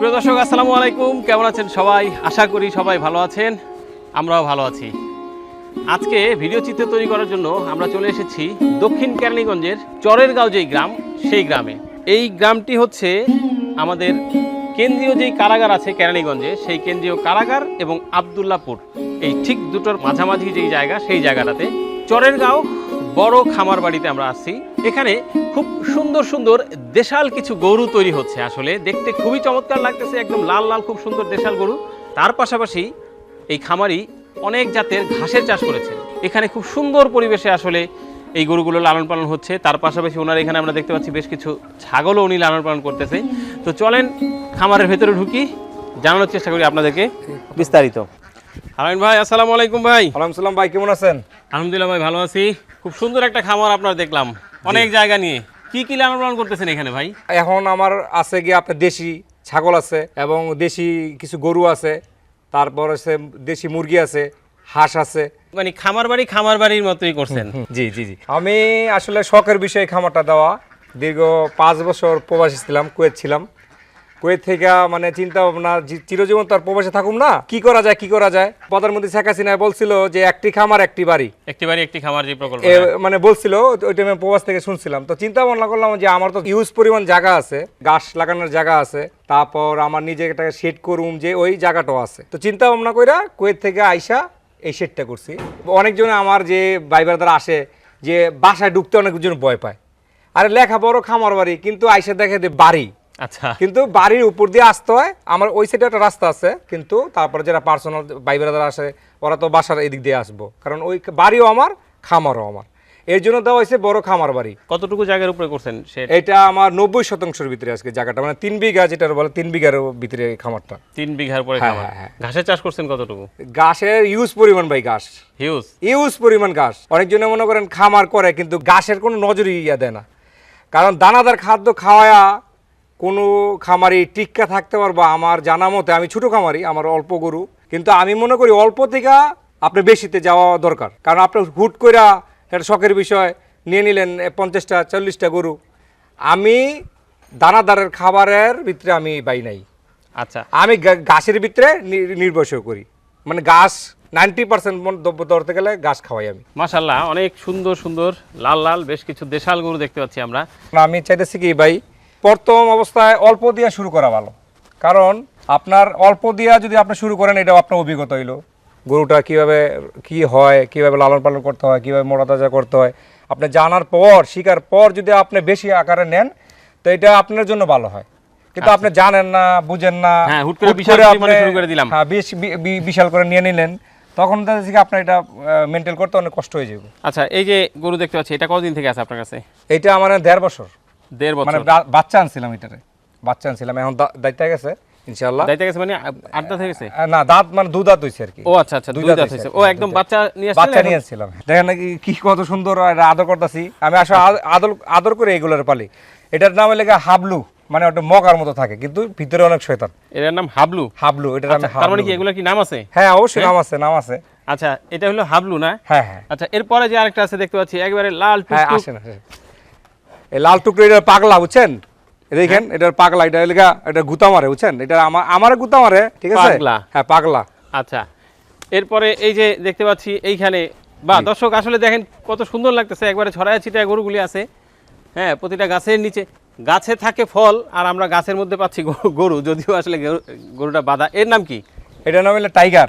সুপ্রিয় দর্শক, আসসালামু আলাইকুম। কেমন আছেন সবাই? আশা করি সবাই ভালো আছেন। আমরাও ভালো আছি। আজকে ভিডিও চিত্র তৈরি করার জন্য আমরা চলে এসেছি দক্ষিণ কেরানীগঞ্জের চরের গাঁও যেই গ্রাম, সেই গ্রামে। এই গ্রামটি হচ্ছে আমাদের কেন্দ্রীয় যেই কারাগার আছে কেরানীগঞ্জে, সেই কেন্দ্রীয় কারাগার এবং আবদুল্লাপুর। এই ঠিক দুটোর মাঝামাঝি যেই জায়গা, সেই জায়গাটাতে চরের গাঁও বড় খামার বাড়িতে আমরা আসছি। এখানে খুব সুন্দর সুন্দর দেশাল কিছু গরু তৈরি হচ্ছে আসলে। দেখতে খুবই চমৎকার লাগতেছে একদম লাল লাল খুব সুন্দর দেশাল গরু। তার পাশাপাশি এই খামারি অনেক জাতের ঘাসের চাষ করেছে। এখানে খুব সুন্দর পরিবেশে আসলে এই গরুগুলো লালন পালন হচ্ছে। তার পাশাপাশি ওনার এখানে আমরা দেখতে পাচ্ছি বেশ কিছু ছাগলও উনি লালন পালন করতেছে। তো চলেন খামারের ভেতরে ঢুকি। জানানোর চেষ্টা করি আপনাদেরকে। বিস্তারিত। হারাইন ভাই আসসালামু আলাইকুম ভাই। আলহামদুলিল্লাহ ভাই কেমন আছেন? আলহামদুলিল্লাহ ভাই ভালো আছি। খুব সুন্দর একটা খামার আপনার দেখলাম। অনেক জায়গা নিয়ে। কি কি লালন পালন করতেছেন এখানে ভাই? এখন আমার আছে গিয়ে আপনার দেশি ছাগল আছে এবং দেশি কিছু গরু আছে তারপর আছে দেশি মুরগি আছে হাঁস আছে। মানে খামার বাড়ি খামার বাড়ির মতোই করছেন। জি জি জি। আমি আসলে শখের বিষয়ে খামারটা দেওয়া। দীর্ঘ পাঁচ বছর প্রবাসী ছিলাম কুয়েত ছিলাম। কুয়েত থেকে মানে চিন্তা ভাবনা চিরজীবন তো আর প্রবাসে থাকুম না? কি করা যায় কি করা যায়? প্রধানমন্ত্রী শেখ হাসিনা বলছিল যে একটি খামার একটি বাড়ি। একটি বাড়ি একটি খামার যে প্রকল্প মানে বলছিল ওই টাইমে প্রবাস থেকে শুনছিলাম। তো চিন্তা ভাবনা করলাম যে আমার তো ইউজ পরিমাণ জায়গা আছে গাছ লাগানোর জায়গা আছে তারপর আমার নিজে একটা শেড করুম যে ওই জায়গাটাও আছে। তো চিন্তা ভাবনা কইরা কুয়েত থেকে আইসা এই শেডটা করছি। অনেকজন আমার যে ভাই ব্রাদার আসে যে বাসায় ঢুকতে অনেকজন ভয় পায়। আরে লেখা বড় খামার বাড়ি কিন্তু আইসা দেখে যে বাড়ি। আচ্ছা। কিন্তু বাড়ির উপর দিয়ে আসতে হয়। আমার ওই সাইডে একটা রাস্তা আছে কিন্তু তারপরে যারা পার্সোনাল ভাই ব্রাদার আসে ওরা তো বাসার এদিক দিয়ে আসব। কারণ ওই বাড়িও আমার খামারও আমার। এর জন্য দেওয়া হয়েছে বড় খামার বাড়ি। কতটুকু জায়গার উপরে করছেন এটা আমার নব্বই শতাংশের ভিতরে আজকে জায়গাটা। মানে তিন বিঘা যেটা বলে তিন বিঘার ভিতরে খামারটা। তিন বিঘার পরে হ্যাঁ, হ্যাঁ, হ্যাঁ। ঘাসের চাষ করছেন কতটুকু? ঘাসের ইউজ পরিমাণ ভাই ঘাস। হিউজ ইউজ পরিমাণ ঘাস। অনেকজনে মনে করেন খামার করে কিন্তু ঘাসের কোনো নজরই ইয়া দেয় না। কারণ দানাদার খাদ্য খাওয়ায়া কোনো খামারি টিক্কা থাকতে পারব আমার জানা মতে আমি ছোটো খামারি আমার অল্প গরু। কিন্তু আমি মনে করি অল্প থেকে আপনি বেশিতে যাওয়া দরকার। কারণ আপনি হুট কইরা একটা শখের বিষয় নিয়ে নিলেন পঞ্চাশটা চল্লিশটা গরু। আমি দানাদারের খাবারের ভিতরে আমি বাই নাই। আচ্ছা। আমি গা- ঘাসের ভিতরে নির্ভরশীল করি। মানে ঘাস নাইনটি পার্সেন্ট দ্রব্য ধরতে গেলে ঘাস খাওয়াই আমি। মাশাল্লাহ অনেক সুন্দর সুন্দর লাল লাল বেশ কিছু দেশাল গরু দেখতে পাচ্ছি আমরা। আমি চাইতেছি কি ভাই প্রথম অবস্থায় অল্প দিয়া শুরু করা ভালো। কারণ আপনার অল্প দিয়া যদি আপনি শুরু করেন এটাও আপনার অভিজ্ঞতা হইল। গরুটা কীভাবে কি হয় কীভাবে লালন পালন করতে হয় কীভাবে মোটা তাজা করতে হয় আপনি জানার পর শিকার পর যদি আপনি বেশি আকারে নেন তো এটা আপনার জন্য ভালো হয়। কিন্তু আপনি জানেন না বুঝেন না হ্যাঁ, হুট করে বিশাল পরিমাণে শুরু করে দিলাম। হ্যাঁ বিশাল করে নিয়ে নিলেন তখন দেখা যাচ্ছে কি আপনার এটা মেনটেন করতে অনেক কষ্ট হয়ে যাবে। আচ্ছা এই যে গরু দেখতে পাচ্ছি এটা কতদিন থেকে আছে আপনার কাছে? এটা আমার দেড় বছর। দেড় মানে বছর বা- বাচ্চা আনছিলাম এটারে। বাচ্চা আনছিলাম এখন দায়িত্ব গেছে ইনশাল্লাহ দায়িত্ব গেছে মানে আট দাঁত হয়ে গেছে? না দাঁত মানে দাঁত আর কি। ও আচ্ছা আচ্ছা দুই দাঁত ও হ্যাঁ, একদম বাচ্চা নিয়ে বাচ্চা নিয়ে আসছিলাম। দেখেন কি কত সুন্দর আদর করতেছি। আমি আসলে আদর আদর করে এইগুলোর পালি। এটার নাম লেগে হাবলু। মানে ওটা মকার মতো থাকে কিন্তু ভিতরে অনেক শয়তান। এটার নাম হাবলু? হাবলু এটার নাম আচ্ছা, তার মানে কি এগুলোর কি নাম আছে? হ্যাঁ অবশ্যই নাম আছে নাম আছে। আচ্ছা এটা হলো হাবলু না? হ্যাঁ হ্যাঁ। আচ্ছা এরপরে যে আরেকটা আছে দেখতে পাচ্ছি একবারে লাল হ্যাঁ টুকটুক। আসেন আসেন। লাল টুকরো এটা পাগলা বুঝছেন? এই দেখেন এটার পাগলা এটা লেগা এটা গুতা মারে বুঝছেন? এটা আমার আমার গুতা মারে ঠিক আছে? পাগলা। হ্যাঁ পাগলা। আচ্ছা এরপরে এই যে দেখতে পাচ্ছি এইখানে বা দর্শক আসলে দেখেন কত সুন্দর লাগতেছে একবারে ছড়ায় ছিটায় গরুগুলি আছে। হ্যাঁ প্রতিটা গাছের নিচে গাছে থাকে ফল আর আমরা গাছের মধ্যে পাচ্ছি গরু- গরু যদিও আসলে গরুটা বাঁধা। এর নাম কি? এটার নাম হলো টাইগার।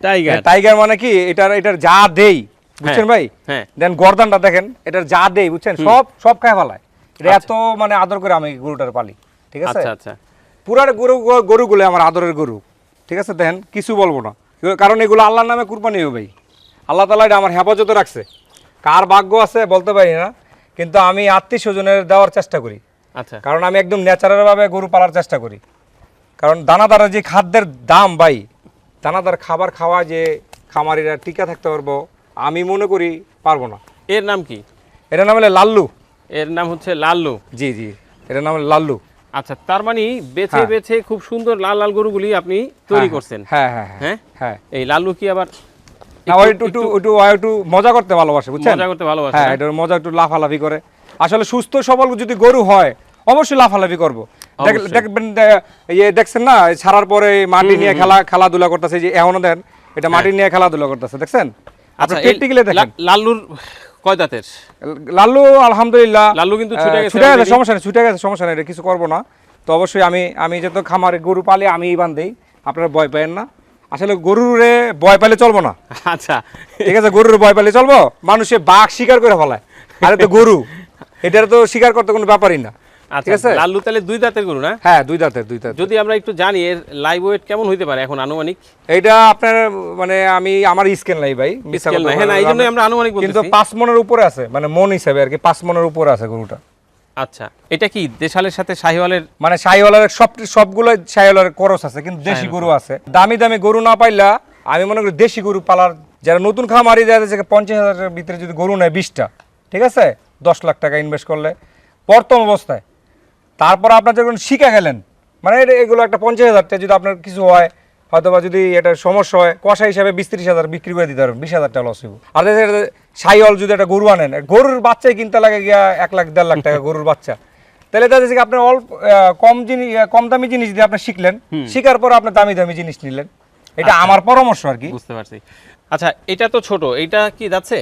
টাইগার। টাইগার মানে কি? এটার এটার যা দেই বুঝছেন ভাই? হ্যাঁ। দেন গর্দানটা দেখেন এটার যা দেই বুঝছেন? সব সব খায় ফেলায়। এটা এত মানে আদর করে আমি গরুটার পালি ঠিক আছে? আচ্ছা আচ্ছা। পুরার গরু গরুগুলো আমার আদরের গরু ঠিক আছে? দেখেন কিছু বলব না। কারণ এগুলো আল্লাহর নামে কুরবানি হবে ভাই। আল্লাহ তালা এটা আমার হেফাজতে রাখছে। কার ভাগ্য আছে বলতে পারি না কিন্তু আমি আত্মীয় স্বজনের দেওয়ার চেষ্টা করি। আচ্ছা। কারণ আমি একদম ন্যাচারালভাবে গরু পালার চেষ্টা করি। কারণ দানাদারের যে খাদ্যের দাম ভাই দানাদার খাবার খাওয়া যে খামারিরা টিকা থাকতে পারব আমি মনে করি পারব না। এর নাম কি? এটার নাম হলো লাল্লু। এর নাম হচ্ছে লাল্লু। জি জি। এটার নাম হলো লাল্লু। আচ্ছা তার মানে বেছে হ্যাঁ। বেছে খুব সুন্দর লাল লাল গরুগুলি আপনি তৈরি হ্যাঁ, করছেন। হ্যাঁ হ্যাঁ হ্যাঁ। হ্যাঁ? হ্যাঁ। এই লাল্লু কি আবার একটু মজা করতে ভালোবাসে বুঝছেন? মজা করতে ভালোবাসে হ্যাঁ এটা মজা একটু লাফালাফি করে। আসলে সুস্থ সবল যদি গরু হয় অবশ্যই লাফালাফি করব। দেখ- দেখবেন দে- দেখছেন না ছাড়ার পরে মাটি নিয়ে খেলা খেলাধুলা করতেছে যে এখনও দেন এটা মাটি নিয়ে খেলাধুলা করতেছে দেখছেন? হ্যাঁ। আচ্ছা এই প্র্যাকটিক্যালি দেখেন। লাল্লুর কয় দাঁতের? লাল্লু আলহামদুলিল্লাহ। লাল্লু কিন্তু ছুটে গেছে ছুটে গেছে সমস্যা নেই ছুটে গেছে সমস্যা নেই কিছু করব না। তো অবশ্যই আমি আমি যত খামারে গরু পালি আমি বান্ধি আপনারা ভয় পাবেন না। আসলে গরুরে ভয় পাইলে চলবো না। আচ্ছা। ঠিক আছে গরুর ভয় পাইলে চলবো মানুষে বাঘ শিকার করে ফেলায়। আরে তো গরু এটার তো শিকার করতে কোনো ব্যাপারই না। ঠিক আচ্ছা আছে? লাল্লু তাহলে দুই দাঁতের গরু না? হ্যাঁ দুই দাঁতের দুই দাঁত যদি আমরা একটু জানি এর লাইভ ওয়েট কেমন হইতে পারে এখন আনুমানিক? এইটা আপনার মানে আমি আমার স্কেল নাই ভাই মিথ্যা নাই, হ্যাঁ এই বললাম। আমরা আনুমানিক কিন্তু বলতেছি। মনের উপরে আছে মানে মন হিসাবে আর কি পাঁচ মনের উপরে আছে গরুটা। আচ্ছা এটা কি দেশালের সাথে শাহিওয়ালের? মানে শাহিওয়ালার সব সবগুলো শাহিওয়ালার করস আছে কিন্তু দেশি গরু আছে। দামি দামি গরু না পাইলা আমি মনে করি দেশি গরু পালার যারা নতুন খামারি যারা যে পঞ্চাশ হাজারের ভিতরে যদি গরু নেয় বিশটা ঠিক আছে? দশ লাখ টাকা ইনভেস্ট করলে প্রথম অবস্থায়। তারপর আপনার যখন শিখে গেলেন মানে এগুলো একটা পঞ্চাশ হাজার টাকা যদি আপনার কিছু হয় হয়তো বা যদি এটা সমস্যা হয় কষা হিসাবে বিশ ত্রিশ হাজার বিক্রি করে দিতে পারবেন বিশ হাজার টাকা লস হইব। আর সাইল যদি একটা গরু আনেন গরুর বাচ্চাই কিনতে লাগে গিয়া এক লাখ দেড় লাখ টাকা গরুর বাচ্চা। তাহলে তাদের থেকে আপনার অল্প কম জিনিস কম দামি জিনিস দিয়ে আপনি শিখলেন। শিখার পর আপনার দামি দামি জিনিস নিলেন। এটা আমার পরামর্শ আর কি। বুঝতে পারছি। আচ্ছা এটা তো ছোট এটা কি যাচ্ছে?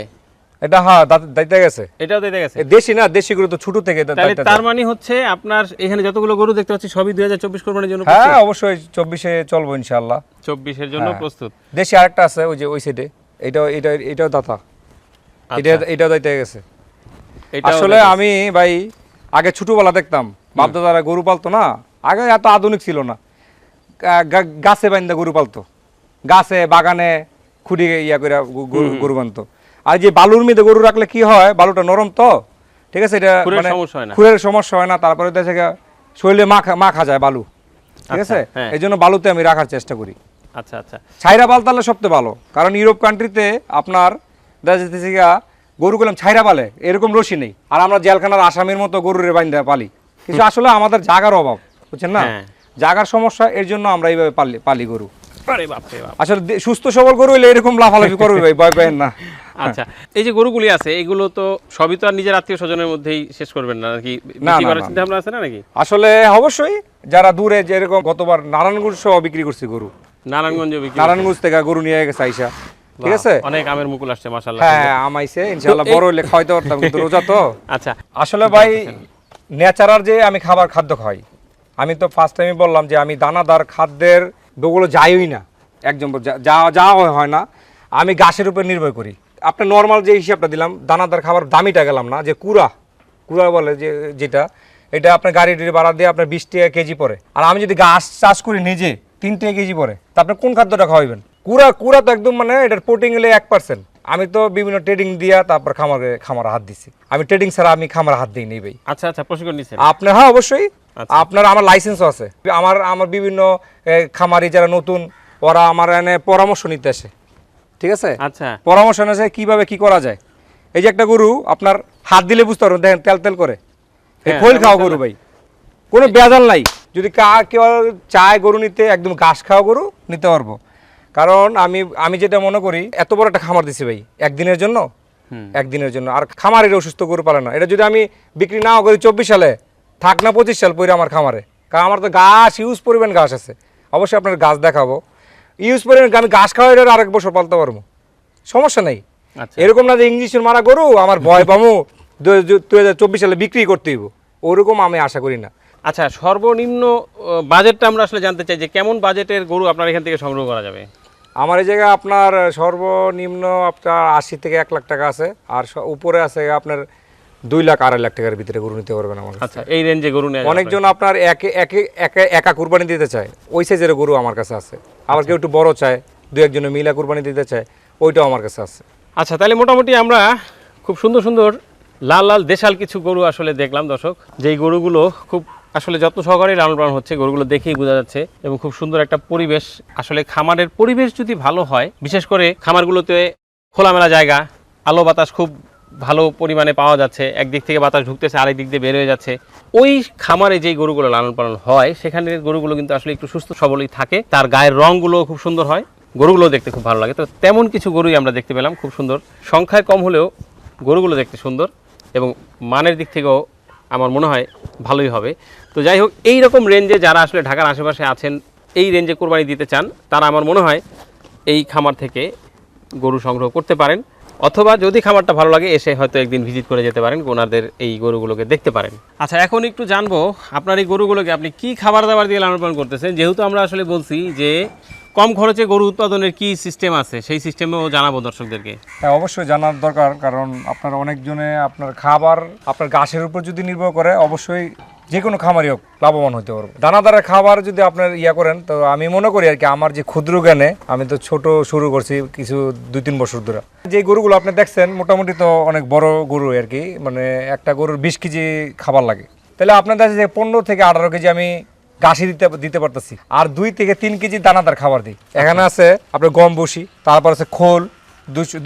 এটা হ্যাঁ দাঁত- গেছে। এটাও দিতে গেছে? দেশি না দেশি গরু তো ছোট থেকে তাহলে তার মানে হচ্ছে আপনার এখানে যতগুলো গরু দেখতে পাচ্ছি সবই দুই হাজার চব্বিশ কোরবানির জন্য হ্যাঁ অবশ্যই চব্বিশে চলবো ইনশাল্লাহ চব্বিশের জন্য হ্যাঁ। প্রস্তুত? দেশি আরেকটা আছে ওই যে ওই সাইডে এটাও এটা এটাও দাতা। এটা আচ্ছা, এটাও গেছে। আসলে আমি ভাই আগে ছোটবেলা দেখতাম বাপদাদারা গরু পালতো না আগে এত আধুনিক ছিল না। গাছে বাইন্দা গরু পালতো। গাছে বাগানে খুঁড়ি ইয়া করে গরু গরু বানতো। আর যে বালুর মধ্যে গরু রাখলে কি হয়? বালুটা নরম তো? ঠিক আছে এটা মানে সমস্যা হয় না। খুরের সমস্যা হয় না তারপরে দেশে শরীরে মাখা মাখা যায় বালু। ঠিক আচ্ছা, আছে? হ্যাঁ। এই জন্য বালুতে আমি রাখার চেষ্টা করি। আচ্ছা আচ্ছা। ছাইরা পাল তাহলে সবচেয়ে ভালো কারণ ইউরোপ কান্ট্রিতে আপনার দেখা গিয়া গরু গুলাম ছাইরা পালে এরকম রশি নেই। আর আমরা জেলখানার আসামির মতো গরুরে বাইন্দা পালি। কিন্তু আসলে আমাদের জাগার অভাব বুঝছেন না? হ্যাঁ। জাগার সমস্যা এর জন্য আমরা এইভাবে পালি পালি গরু। আরে বাপ রে বাপ। আসলে সুস্থ সবল গরু হইলে এরকম লাফালাফি করবে ভাই ভয় পাবেন না। আচ্ছা এই যে গরুগুলি আছে এগুলো তো সবই তো আর নিজের আত্মীয় স্বজনের মধ্যেই শেষ করবেন না নাকি করার চিন্তা ভাবনা আছে না নাকি? আসলে অবশ্যই যারা দূরে যেরকম গতবার নারায়ণগঞ্জ সহ বিক্রি করছি গরু। নারায়ণগঞ্জ নারায়ণগঞ্জ থেকে গরু নিয়ে গেছে আইসা। ঠিক আছে? অনেক আমের মুকুল আসছে মাশাআল্লাহ হ্যাঁ আমাইছে ইনশাল্লাহ তো বড় হইলে খাওয়াইতে পারতাম কিন্তু রোজা তো। আচ্ছা আসলে ভাই ন্যাচারাল যে আমি খাবার খাদ্য খাই আমি তো ফার্স্ট টাইমই বললাম যে আমি দানাদার খাদ্যের ওগুলো যাইই না। একদম যা- যাওয়া হয়- হয় না। আমি গাছের উপর নির্ভর করি। আপনি নর্মাল যে হিসাবটা দিলাম দানাদার খাবার দামিটা গেলাম না যে কুড়া কুড়া বলে যে যেটা এটা আপনার গাড়ি টাড়ি ভাড়া দিয়ে আপনার বিশ টাকা কেজি পরে আর আমি যদি গাছ চাষ করি নিজে তিন টাকা কেজি পরে তা আপনি কোন খাদ্যটা খাওয়াবেন কুড়া কুড়া তো একদম মানে এটার প্রোটিন হলে এক পার্সেন্ট আমি তো বিভিন্ন ট্রেডিং দিয়া তারপর খামারে খামার হাত দিছি। আমি ট্রেডিং ছাড়া আমি খামার হাত দিই নেই ভাই। আচ্ছা আচ্ছা প্রশিক্ষণ নিচ্ছেন আপনার হ্যাঁ অবশ্যই। আচ্ছা। আপনার আমার লাইসেন্সও আছে। আমার আমার বিভিন্ন খামারি যারা নতুন ওরা আমার এনে পরামর্শ নিতে আসে। ঠিক আছে? আচ্ছা। পরামর্শ আসে কীভাবে কি করা যায়। এই যে একটা গরু আপনার হাত দিলে বুঝতে পারবেন দেখেন তেল তেল করে। এই হ্যাঁ, খোল খাওয়া গরু ভাই। কোনো বেজাল নাই। যদি কা কেউ চায় গরু নিতে একদম ঘাস খাওয়া গরু নিতে পারব। কারণ আমি আমি যেটা মনে করি এত বড় একটা খামার দিছি ভাই একদিনের জন্য। একদিনের জন্য। আর খামারের অসুস্থ গরু পালে না। এটা যদি আমি বিক্রি নাও করি চব্বিশ সালে থাক না পঁচিশ সাল পরে আমার খামারে। কারণ আমার তো গাছ ইউজ পরিমাণ গাছ আছে। অবশ্যই আপনার গাছ দেখাবো। ইউজ পরিমাণ আমি ঘাস খাওয়া এটা আরেক বছর পালতে পারব? সমস্যা নেই। আচ্ছা। এরকম না যে ইংলিশের মারা গরু আমার ভয় পামু দু হাজার চব্বিশ সালে বিক্রি করতে হইব। ওরকম আমি আশা করি না। আচ্ছা সর্বনিম্ন বাজেটটা আমরা আসলে জানতে চাই যে কেমন বাজেটের গরু আপনার এখান থেকে সংগ্রহ করা যাবে? আমার এই জায়গায় আপনার সর্বনিম্ন আপনার আশি থেকে এক লাখ টাকা আছে আর উপরে আছে আপনার দুই লাখ আড়াই লাখ টাকার ভিতরে গরু নিতে পারবেন আমার আচ্ছা এই রেঞ্জে গরু যাবে। অনেকজন আপনার একে একে একে একা কুরবানি দিতে চায়। ওই সাইজের গরু আমার কাছে আছে। আবার কেউ একটু বড় চায় দু একজনে মিলা কুরবানি দিতে চায় ওইটাও আমার কাছে আছে। আচ্ছা তাহলে মোটামুটি আমরা খুব সুন্দর সুন্দর লাল লাল দেশাল কিছু গরু আসলে দেখলাম দর্শক। যেই গরুগুলো খুব আসলে যত্ন সহকারে লালন পালন হচ্ছে গরুগুলো দেখেই বোঝা যাচ্ছে এবং খুব সুন্দর একটা পরিবেশ। আসলে খামারের পরিবেশ যদি ভালো হয় বিশেষ করে খামারগুলোতে খোলামেলা জায়গা আলো বাতাস খুব ভালো পরিমাণে পাওয়া যাচ্ছে, একদিক থেকে বাতাস ঢুকতেছে, আরেক দিক দিয়ে বের হয়ে যাচ্ছে। ওই খামারে যেই গরুগুলো লালন পালন হয়, সেখানের গরুগুলো কিন্তু আসলে একটু সুস্থ সবলই থাকে। তার গায়ের রঙগুলো খুব সুন্দর হয় গরুগুলো দেখতে খুব ভালো লাগে। তো তেমন কিছু গরুই আমরা দেখতে পেলাম, খুব সুন্দর। সংখ্যায় কম হলেও গরুগুলো দেখতে সুন্দর এবং মানের দিক থেকেও আমার মনে হয় ভালোই হবে। তো যাই হোক, এই রকম রেঞ্জে যারা আসলে ঢাকার আশেপাশে আছেন, এই রেঞ্জে কোরবানি দিতে চান, তারা আমার মনে হয় এই খামার থেকে গরু সংগ্রহ করতে পারেন। অথবা যদি খাবারটা ভালো লাগে, এসে হয়তো একদিন ভিজিট করে যেতে পারেন, ওনাদের এই গরুগুলোকে দেখতে পারেন। আচ্ছা এখন একটু জানব, আপনার এই গরুগুলোকে আপনি কি খাবার দাবার দিয়ে লালন পালন করতেছেন? যেহেতু আমরা আসলে বলছি যে কম খরচে গরু উৎপাদনের কি সিস্টেম আছে? সেই সিস্টেমেও জানাব দর্শকদেরকে। হ্যাঁ অবশ্যই জানার দরকার, কারণ আপনার অনেকজনে আপনার খাবার, আপনার গাছের উপর যদি নির্ভর করে, অবশ্যই যে কোনো খামারই হোক, লাভবান হতে পারবে। দানাদারের খাবার যদি আপনার ইয়া করেন, তো আমি মনে করি আর কি, আমার যে ক্ষুদ্র জ্ঞানে, আমি তো ছোট শুরু করছি কিছু দুই তিন বছর ধরে। যে গরুগুলো আপনি দেখছেন, মোটামুটি তো অনেক বড় গরু আর কি মানে একটা গরুর বিশ কেজি খাবার লাগে। তাহলে আপনার কাছে যে পনেরো থেকে আঠারো কেজি আমি গাছি দিতে দিতে পারতেছি। আর দুই থেকে তিন কেজি দানাদার খাবার দিই। এখানে আছে আপনার গম বসি তারপর আছে খোল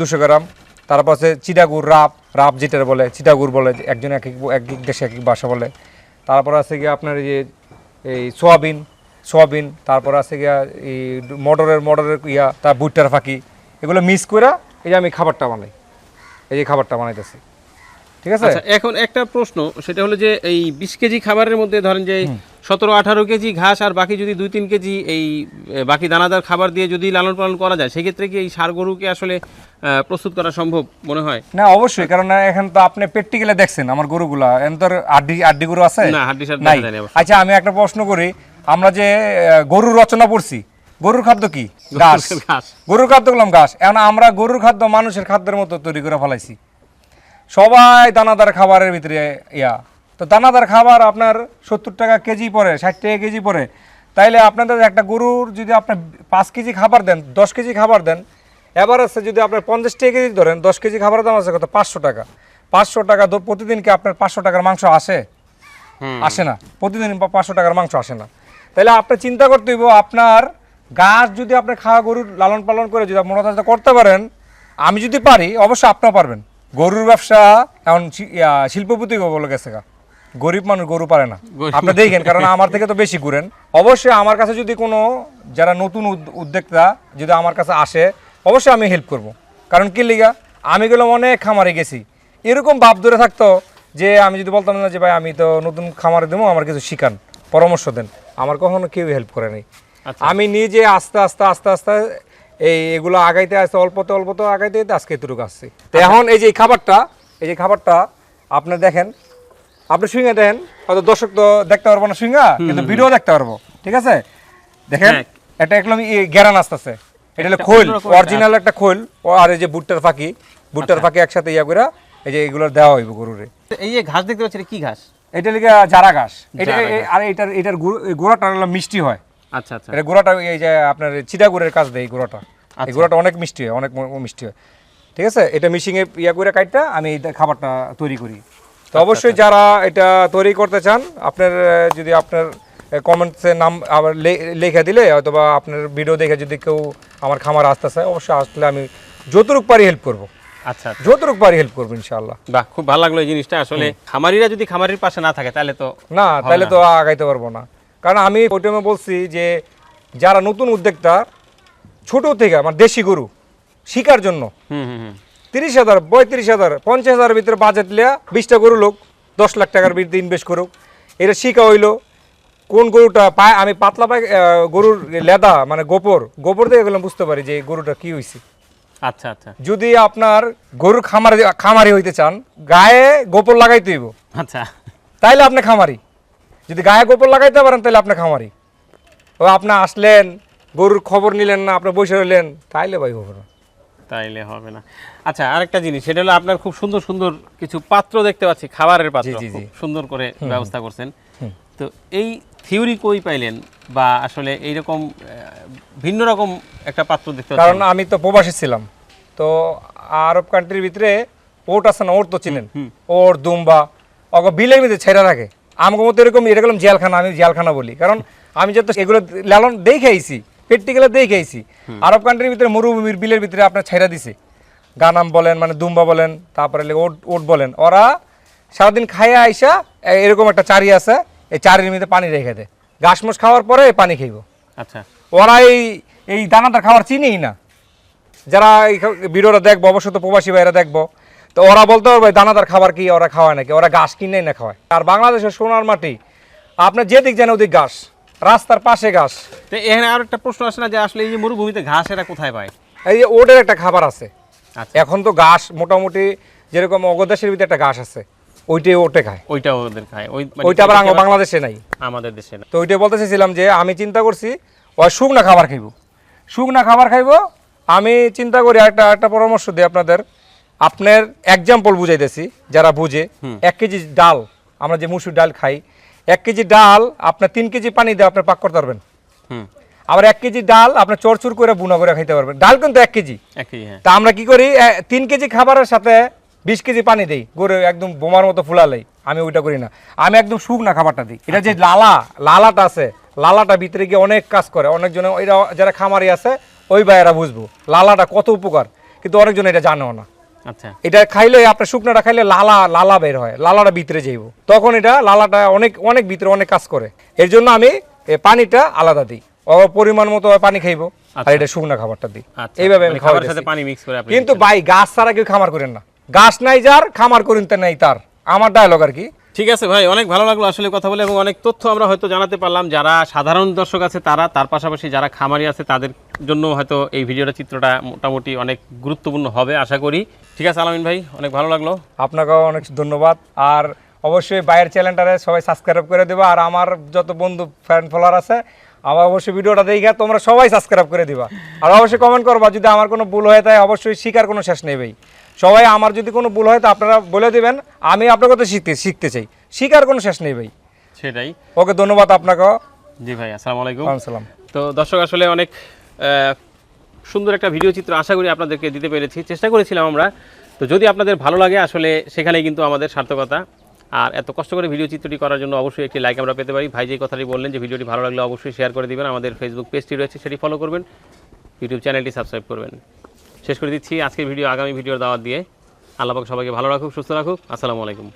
দুশো গ্রাম তারপর আছে চিটাগুড় রাপ রাপ যেটা বলে চিটাগুড় বলে একজন এক এক এক এক দেশে এক এক বাসা বলে। তারপর আছে গিয়ে আপনার এই যে এই সোয়াবিন সোয়াবিন তারপর আছে গিয়া এই মটরের মটরের ইয়া তার বুটটার ফাঁকি এগুলো মিক্স করে এই যে আমি খাবারটা বানাই। এই যে খাবারটা বানাইতেছি। ঠিক আছে? আচ্ছা এখন একটা প্রশ্ন সেটা হলো যে এই বিশ কেজি খাবারের মধ্যে ধরেন যে সতেরো আঠারো কেজি ঘাস আর বাকি যদি দুই তিন কেজি এই বাকি দানাদার খাবার দিয়ে যদি লালন পালন করা যায় সেক্ষেত্রে কি এই সার গরুকে আসলে প্রস্তুত করা সম্ভব মনে হয়? না অবশ্যই কারণ এখন তো আপনি প্র্যাকটিক্যালে দেখছেন আমার গরুগুলা। এখন তো আড্ডি আড্ডি গরু আছে? না, হাড্ডি সার নাই। আচ্ছা আমি একটা প্রশ্ন করি। আমরা যে গরুর রচনা পড়ছি গরুর খাদ্য কি? ঘাস। ঘাস। গরুর খাদ্য করলাম ঘাস। এখন আমরা গরুর খাদ্য মানুষের খাদ্যের মতো তৈরি করে ফেলাইছি। সবাই দানাদার খাবারের ভিতরে ইয়া। তো দানাদার খাবার আপনার সত্তর টাকা কেজি পড়ে ষাট টাকা কেজি পড়ে। তাইলে আপনাদের একটা গরুর যদি আপনি পাঁচ কেজি খাবার দেন দশ কেজি খাবার দেন এবার আছে যদি আপনার পঞ্চাশ টাকা কেজি ধরেন দশ কেজি খাবারের দাম আছে কত? পাঁচশো টাকা। পাঁচশো টাকা প্রতিদিন কি আপনার পাঁচশো টাকার মাংস আসে? আসে না। প্রতিদিন পাঁচশো টাকার মাংস আসে না। তাহলে আপনি চিন্তা করতে হইব আপনার গাছ যদি আপনি খাওয়া গরুর লালন পালন করে যদি আপনি মোটা করতে পারেন আমি যদি পারি অবশ্যই আপনারা পারবেন। গরুর ব্যবসা এখন শি- শিল্পপতি বলে গেছে গা। গরিব মানুষ গরু পারে না। আপনি দেখেন কারণ আমার থেকে তো বেশি ঘুরেন। অবশ্যই আমার কাছে যদি কোনো যারা নতুন উদ- উদ্যোক্তা যদি আমার কাছে আসে অবশ্যই আমি হেল্প করব। কারণ কি লিগা আমি গেলাম অনেক খামারে গেছি। এরকম ভাব ধরে থাকতো যে আমি যদি বলতাম না যে ভাই আমি তো নতুন খামারে দেবো আমার কিছু শিখান পরামর্শ দেন। আমার কখনো কেউ হেল্প করে নাই। আচ্ছা। আমি নিজে আস্তে আস্তে আস্তে আস্তে এই এগুলো আগাইতে আসতে অল্পতে অল্পতে আগাইতে আজকে এতটুকু আসছি। তো এখন এই যে খাবারটা এই যে খাবারটা আপনি দেখেন আপনি সুইঙে দেখেন হয়তো দর্শক তো দেখতে পারব না সুইঙা কিন্তু ভিডিও দেখতে পারব ঠিক আছে? দেখেন হ্যাঁ। এটা একদম গেরান আসতেছে। এটা হলো খোল অরিজিনাল একটা খোল ও আর এই যে ভুট্টার ফাঁকি ভুট্টার আচ্ছা। ফাঁকি একসাথে ইয়া করে এই যে এগুলো দেওয়া হইব গরুরে। এই যে ঘাস দেখতে পাচ্ছি কি ঘাস? এটা লিগে জারা ঘাস। এটা আর এটার এটার গোড়াটা মিষ্টি হয়। আচ্ছা আচ্ছা। এটা গোড়াটা এই যে আপনার চিটাগুড়ের কাজ দেয় এই গোড়াটা। এই আচ্ছা। গোড়াটা অনেক মিষ্টি হয় অনেক মিষ্টি হয়। ঠিক আছে? এটা মিশিংয়ে ইয়া করে কাটটা আমি এই খাবারটা তৈরি করি। তো অবশ্যই যারা এটা তৈরি করতে চান আপনার যদি আপনার কমেন্টসে নাম আবার লেখা দিলে হয়তো বা আপনার ভিডিও দেখে যদি কেউ আমার খামার আসতে চায় অবশ্যই আসলে আমি যতটুক পারি হেল্প করব। আচ্ছা আচ্ছা। যতটুক পারি হেল্প করব ইনশাআল্লাহ। বাহ খুব ভালো লাগল এই জিনিসটা। আসলে খামারিরা যদি খামারির পাশে না থাকে তাহলে তো না তাহলে তো আগাইতে পারব না। কারণ আমি ওই টাইমে বলছি যে যারা নতুন উদ্যোক্তা ছোট থেকে আমার দেশি গরু শিকার জন্য হুম হুম হুম। তিরিশ হাজার পঁয়ত্রিশ হাজার পঞ্চাশ হাজারের ভিতরে বাজেট লিয়া বিশটা গরু লোক দশ লাখ টাকার ভিতরে ইনভেস্ট করুক। এটা শিখা হইল। কোন গরুটা পায় আমি পাতলা আহ, গরুর লেদা মানে গোপর গোপর দিয়ে গেলাম বুঝতে পারি যে গরুটা কি হয়েছে আচ্ছা আচ্ছা। যদি আপনার গরুর খামারে খামারি হইতে চান গায়ে গোপর লাগাইতে হইব। আচ্ছা। তাইলে আপনি খামারি। যদি গায়ে গোপর লাগাইতে পারেন তাহলে আপনি খামারি। ও আপনি আসলেন গরুর খবর নিলেন না আপনি বসে রইলেন তাইলে ভাই না তাইলে হবে না। আচ্ছা আরেকটা জিনিস সেটা হলো আপনার খুব সুন্দর সুন্দর কিছু পাত্র দেখতে পাচ্ছি খাবারের পাত্র। সুন্দর করে ব্যবস্থা করছেন। তো এই থিওরি কই পাইলেন? বা আসলে এইরকম ভিন্ন রকম একটা পাত্র দেখতে পাচ্ছি কারণ আমি তো প্রবাসী ছিলাম। তো আরব কান্ট্রির ভিতরে ওট আছে না ওর তো চিনেন? ওর দুম্বা অগ বিলের ভিতরে ছেড়া রাখে আমাকে মতো এরকম এটা গেলাম জেলখানা আমি জিয়ালখানা বলি। কারণ আমি যত এগুলো লালন দেখে আইছি প্র্যাকটিক্যালে দেখে আইছি আরব কান্ট্রির ভিতরে মরুভূমির বিলের ভিতরে আপনার ছেড়া দিছে। গানাম বলেন মানে দুম্বা বলেন তারপরে ওট ওট বলেন। ওরা সারাদিন খাইয়া আইসা এরকম একটা চারি আছে এই চারির মধ্যে পানি রেখে দেয়। ঘাস মাস খাওয়ার পরে পানি খাইব। আচ্ছা। ওরা এই এই দানাদার খাবার চিনেই না। যারা এই ভিডিওটা দেখব অবশ্যই তো প্রবাসী ভাইরা দেখব। তো ওরা বলতে পারবে দানাদার খাবার কি ওরা খাওয়ায় নাকি? ওরা ঘাস কিনে না খাওয়ায়। আর বাংলাদেশের সোনার মাটি আপনার যেদিক যেন ওদিক ঘাস। রাস্তার পাশে ঘাস। তো এখানে আর একটা প্রশ্ন আসে না যে আসলে এই যে মরুভূমিতে ঘাস এরা কোথায় পায়? এই যে ওটার একটা খাবার আছে। আচ্ছা। এখন তো ঘাস মোটামুটি যেরকম অগদাসের ভিতরে একটা ঘাস আছে ওইটাই ওটে খায়। ওইটা ওদের খায়। ওই মানে ওইটা আবার বাংলাদেশে নাই। আমাদের দেশে না। তো ওইটাই বলতে চাইছিলাম যে আমি চিন্তা করছি ওই শুকনা খাবার খাইব। শুকনা খাবার খাইব আমি চিন্তা করি একটা একটা পরামর্শ দিই আপনাদের। আপনার এক্সাম্পল বুঝাইতেছি যারা বুঝে। এক কেজি ডাল আমরা যে মুসুর ডাল খাই এক কেজি ডাল আপনার তিন কেজি পানি দিয়ে আপনি পাক করতে পারবেন। আবার এক কেজি ডাল আপনি চরচুর করে বুনা করে খাইতে পারবেন। ডাল কিন্তু এক কেজি। হ্যাঁ। তা আমরা কি করি তিন কেজি খাবারের সাথে বিশ কেজি পানি দিই গরু একদম বোমার মতো ফুলালেই আমি ওইটা করি না। আমি একদম শুকনা খাবারটা দিই। এটা যে লালা লালাটা আছে লালাটা ভিতরে গিয়ে অনেক কাজ করে। অনেকজন এরা যারা খামারি আছে ওই ভাইয়েরা বুঝব লালাটা কত উপকার। কিন্তু অনেকজন এটা জানেও না। আচ্ছা। এটা খাইলে আপনার শুকনাটা খাইলে লালা লালা বের হয় লালাটা ভিতরে যাইব। তখন এটা লালাটা অনেক অনেক ভিতরে অনেক কাজ করে। এর জন্য আমি পানিটা আলাদা দিই। পরিমাণ মতো পানি খাইবো আর আচ্ছা। এটা শুকনা খাবারটা দিই। আচ্ছা। এইভাবে আমি মানে খাবার খাবারের সাথে পানি মিক্স করে কিন্তু ভাই গাছ ছাড়া কেউ খামার করেন না। গাছ নাই যার খামার করেন তে নাই তার। আমার ডায়লগ আর কি ঠিক আছে ভাই, অনেক ভালো লাগল আসলে কথা বলে এবং অনেক তথ্য আমরা হয়তো জানাতে পারলাম। যারা সাধারণ দর্শক আছে তারা, তার পাশাপাশি যারা খামারি আছে তাদের জন্য হয়তো এই ভিডিওটা চিত্রটা মোটামুটি অনেক গুরুত্বপূর্ণ হবে, আশা করি। ঠিক আছে, আলামিন ভাই, অনেক ভালো লাগল। আপনাকেও অনেক ধন্যবাদ। আর অবশ্যই বাইরের চ্যানেলটারে সবাই সাবস্ক্রাইব করে দেবা। আর আমার যত বন্ধু ফ্যান ফলোয়ার আছে, আমার অবশ্যই ভিডিওটা দেখে তোমরা সবাই সাবস্ক্রাইব করে দিবা। আর অবশ্যই কমেন্ট করবা, যদি আমার কোনো ভুল হয়ে থাকে অবশ্যই শিকার কোনো শেষ নেই ভাই। সবাই আমার যদি কোনো ভুল হয় তো আপনারা বলে দেবেন আমি আপনার কথা শিখতে শিখতে চাই। শিখার কোনো শেষ নেই ভাই। সেটাই। ওকে ধন্যবাদ আপনাকেও জি ভাই আসসালামু আলাইকুম। সালাম তো দর্শক আসলে অনেক সুন্দর একটা ভিডিও চিত্র আশা করি আপনাদেরকে দিতে পেরেছি। চেষ্টা করেছিলাম আমরা। তো যদি আপনাদের ভালো লাগে আসলে সেখানেই কিন্তু আমাদের সার্থকতা। আর এত কষ্ট করে ভিডিও চিত্রটি করার জন্য অবশ্যই একটি লাইক আমরা পেতে পারি। ভাই যে কথাটি বললেন যে ভিডিওটি ভালো লাগলে অবশ্যই শেয়ার করে দিবেন। আমাদের ফেসবুক পেজটি রয়েছে সেটি ফলো করবেন। ইউটিউব চ্যানেলটি সাবস্ক্রাইব করবেন। শেষ করে দিচ্ছি আজকের ভিডিও, আগামী ভিডিওর দাওয়াত দিয়ে। আল্লাহ সবাইকে ভালো রাখুক, সুস্থ রাখুক। আসসালামু আলাইকুম।